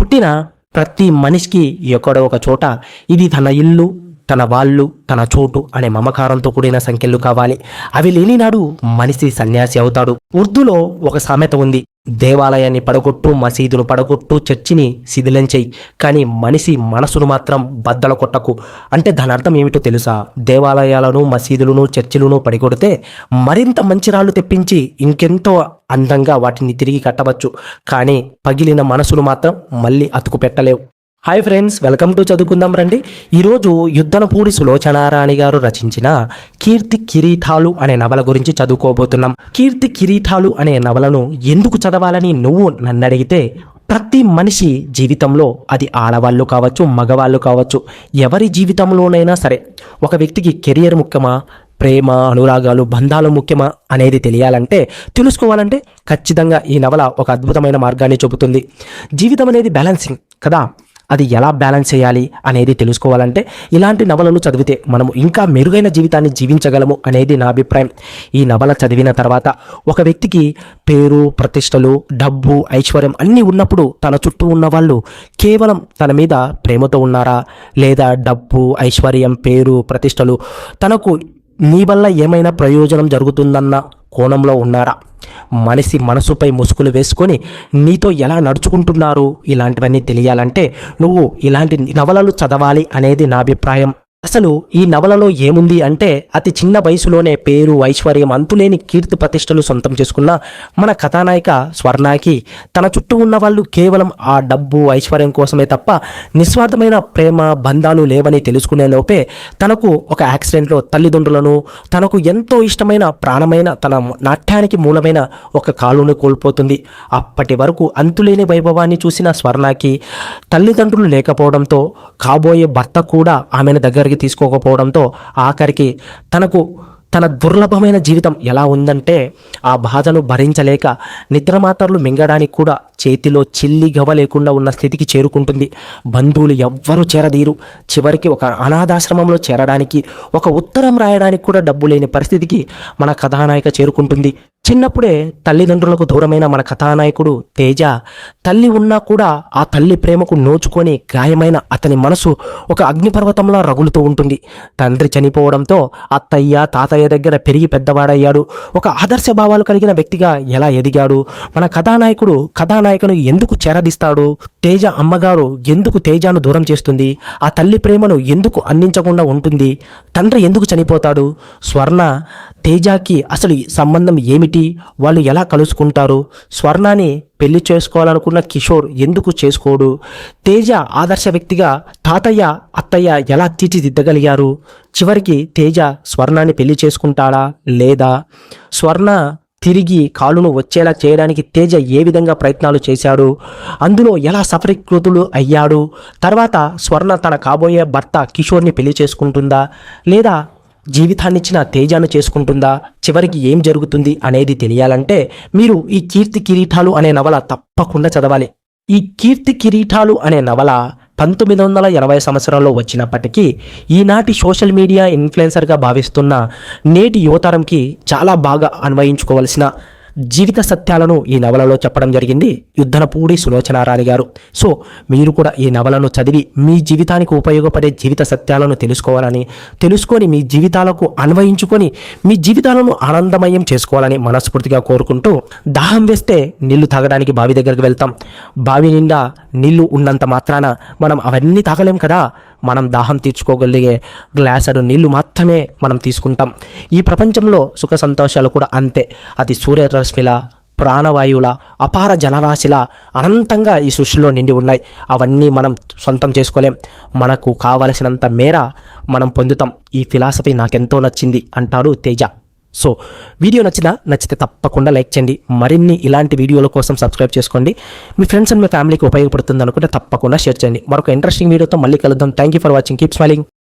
పుట్టిన ప్రతి మనిషికి ఎక్కడో ఒక చోట ఇది తన ఇల్లు తన వాళ్ళు తన చోటు అనే మమకారంతో కూడిన సంఖ్యలు కావాలి. అవి లేనినాడు మనిషి సన్యాసి అవుతాడు. ఉర్దూలో ఒక సామెత ఉంది. దేవాలయాన్ని పడగొట్టు మసీదులు పడగొట్టు చర్చిని శిథిలం చేయి. కానీ మనిషి మనసును మాత్రం బద్దల కొట్టకు. అంటే దాని అర్థం ఏమిటో తెలుసా? దేవాలయాలను మసీదులను చర్చిలను పడిగొడితే మరింత మంచి రాళ్ళు తెప్పించి ఇంకెంతో అందంగా వాటిని తిరిగి కట్టవచ్చు. కానీ పగిలిన మనసును మాత్రం మళ్ళీ అతుకు పెట్టలేవు. హాయ్ ఫ్రెండ్స్ వెల్కమ్ టు చదువుకుందాం రండి ఈరోజు యుద్ధనపూడి సులోచనారాణి గారు రచించిన కీర్తి కిరీటాలు అనే నవల గురించి చదువుకోబోతున్నాం. కీర్తి కిరీటాలు అనే నవలను ఎందుకు చదవాలని నువ్వు నన్ను అడిగితే ప్రతి మనిషి జీవితంలో అది ఆడవాళ్ళు కావచ్చు మగవాళ్ళు కావచ్చు ఎవరి జీవితంలోనైనా సరే ఒక వ్యక్తికి కెరియర్ ముఖ్యమా ప్రేమ అనురాగాలు బంధాలు ముఖ్యమా అనేది తెలియాలంటే తెలుసుకోవాలంటే ఖచ్చితంగా ఈ నవల ఒక అద్భుతమైన మార్గాన్ని చూపుతుంది. జీవితం అనేది బ్యాలెన్సింగ్ కదా? అది ఎలా బ్యాలెన్స్ చేయాలి అనేది తెలుసుకోవాలంటే ఇలాంటి నవలలు చదివితే మనము ఇంకా మెరుగైన జీవితాన్ని జీవించగలము అనేది నా అభిప్రాయం. ఈ నవల చదివిన తర్వాత ఒక వ్యక్తికి పేరు ప్రతిష్టలు డబ్బు ఐశ్వర్యం అన్నీ ఉన్నప్పుడు తన చుట్టూ ఉన్న వాళ్ళు కేవలం తన మీద ప్రేమతో ఉన్నారా? లేదా డబ్బు ఐశ్వర్యం పేరు ప్రతిష్టలు తనకు నీ వల్ల ఏమైనా ప్రయోజనం జరుగుతుందన్న కోణంలో ఉన్నారా? మనిషి మనసుపై ముసుగులు వేసుకొని నీతో ఎలా నడుచుకుంటున్నారు? ఇలాంటివన్నీ తెలియాలంటే నువ్వు ఇలాంటి నవలలు చదవాలి అనేది నా అభిప్రాయం. అసలు ఈ నవలలో ఏముంది అంటే అతి చిన్న వయసులోనే పేరు ఐశ్వర్యం అంతులేని కీర్తి ప్రతిష్టలు సొంతం చేసుకున్న మన కథానాయిక స్వర్ణాకి. తన చుట్టూ ఉన్న వాళ్ళు కేవలం ఆ డబ్బు ఐశ్వర్యం కోసమే తప్ప నిస్వార్థమైన ప్రేమ బంధాలు లేవని తెలుసుకునే లోపే తనకు ఒక యాక్సిడెంట్లో తల్లిదండ్రులను తనకు ఎంతో ఇష్టమైన ప్రాణమైన తన నాట్యానికి మూలమైన ఒక కాలుని కోల్పోతుంది. అప్పటి వరకు అంతులేని వైభవాన్ని చూసిన స్వర్ణకి తల్లిదండ్రులు లేకపోవడంతో కాబోయే భర్త కూడా ఆమెను దగ్గరికి తీసుకోకపోవడంతో ఆఖరికి తనకు తన దుర్లభమైన జీవితం ఎలా ఉందంటే ఆ బాధను భరించలేక నిద్రమాత్రలు మింగడానికి కూడా చేతిలో చిల్లి గవ లేకుండా ఉన్న స్థితికి చేరుకుంటుంది. బంధువులు ఎవ్వరూ చేరదీరు. చివరికి ఒక అనాథాశ్రమంలో చేరడానికి ఒక ఉత్తరం రాయడానికి కూడా డబ్బు లేని పరిస్థితికి మన కథానాయిక చేరుకుంటుంది. చిన్నప్పుడే తల్లిదండ్రులకు దూరమైన మన కథానాయకుడు తేజ తల్లి ఉన్నా కూడా ఆ తల్లి ప్రేమకు నోచుకొని గాయమైన అతని మనసు ఒక అగ్నిపర్వతంలా రగులుతూ ఉంటుంది. తండ్రి చనిపోవడంతో అత్తయ్య తాతయ్య దగ్గర పెరిగి పెద్దవాడయ్యాడు. ఒక ఆదర్శ భావాలు కలిగిన వ్యక్తిగా ఎలా ఎదిగాడు? మన కథానాయకుడు కథానాయకును ఎందుకు చేరదీస్తాడు? తేజ అమ్మగారు ఎందుకు తేజాను దూరం చేస్తుంది? ఆ తల్లి ప్రేమను ఎందుకు అందించకుండా ఉంటుంది? తండ్రి ఎందుకు చనిపోతాడు? స్వర్ణ తేజాకి అసలు ఈ సంబంధం ఏమిటి? వాళ్ళు ఎలా కలుసుకుంటారు? స్వర్ణాన్ని పెళ్ళి చేసుకోవాలనుకున్న కిషోర్ ఎందుకు చేసుకోడు? తేజ ఆదర్శ వ్యక్తిగా తాతయ్య అత్తయ్య ఎలా తీర్చిదిద్దగలిగారు? చివరికి తేజ స్వర్ణాన్ని పెళ్ళి చేసుకుంటాడా లేదా? స్వర్ణ తిరిగి కాలును వచ్చేలా చేయడానికి తేజ ఏ విధంగా ప్రయత్నాలు చేశాడు? అందులో ఎలా సఫరీకృతులు అయ్యాడు? తర్వాత స్వర్ణ తన కాబోయే భర్త కిషోర్ని పెళ్ళి చేసుకుంటుందా లేదా జీవితాన్నిచ్చిన తేజాను చేసుకుంటుందా? చివరికి ఏం జరుగుతుంది అనేది తెలియాలంటే మీరు ఈ కీర్తి కిరీటాలు అనే నవల తప్పకుండా చదవాలి. ఈ కీర్తి కిరీటాలు అనే నవల పంతొమ్మిది వందల ఎనభై సంవత్సరంలో వచ్చినప్పటికీ ఈనాటి సోషల్ మీడియా ఇన్ఫ్లుయెన్సర్గా భావిస్తున్న నేటి యువతరంకి చాలా బాగా అన్వయించుకోవలసిన జీవిత సత్యాలను ఈ నవలలో చెప్పడం జరిగింది యుద్ధనపూడి సులోచనారాణి గారు. సో మీరు కూడా ఈ నవలను చదివి మీ జీవితానికి ఉపయోగపడే జీవిత సత్యాలను తెలుసుకోవాలని తెలుసుకొని మీ జీవితాలకు అన్వయించుకొని మీ జీవితాలను ఆనందమయం చేసుకోవాలని మనస్ఫూర్తిగా కోరుకుంటూ దాహం వేస్తే నీళ్ళు తాగడానికి బావి దగ్గరికి వెళ్తాం. బావి నిండా నీళ్ళు ఉన్నంత మాత్రాన మనం అవన్నీ తాగలేం కదా? మనం దాహం తీర్చుకోగలిగే గ్లాసరు నీళ్ళు మాత్రమే మనం తీసుకుంటాం. ఈ ప్రపంచంలో సుఖ సంతోషాలు కూడా అంతే. అది సూర్యరశ్మిలా ప్రాణవాయువుల అపార జలరాశిలా అనంతంగా ఈ సృష్టిలో నిండి ఉన్నాయి. అవన్నీ మనం సొంతం చేసుకోలేం. మనకు కావలసినంత మేర మనం పొందుతాం. ఈ ఫిలాసఫీ నాకెంతో నచ్చింది అంటారు తేజ. సో వీడియో నచ్చినా నచ్చితే తప్పకుండా లైక్ చేయండి. మరిన్ని ఇలాంటి వీడియోల కోసం సబ్స్క్రైబ్ చేసుకోండి. మీ ఫ్రెండ్స్ అండ్ మీ ఫ్యామిలీకి ఉపయోగపడుతుంది అనుకుంటే తప్పకుండా షేర్ చేయండి. మరొక ఇంట్రెస్టింగ్ వీడియోతో మళ్ళీ కలుద్దాం. Thank you for watching keep smiling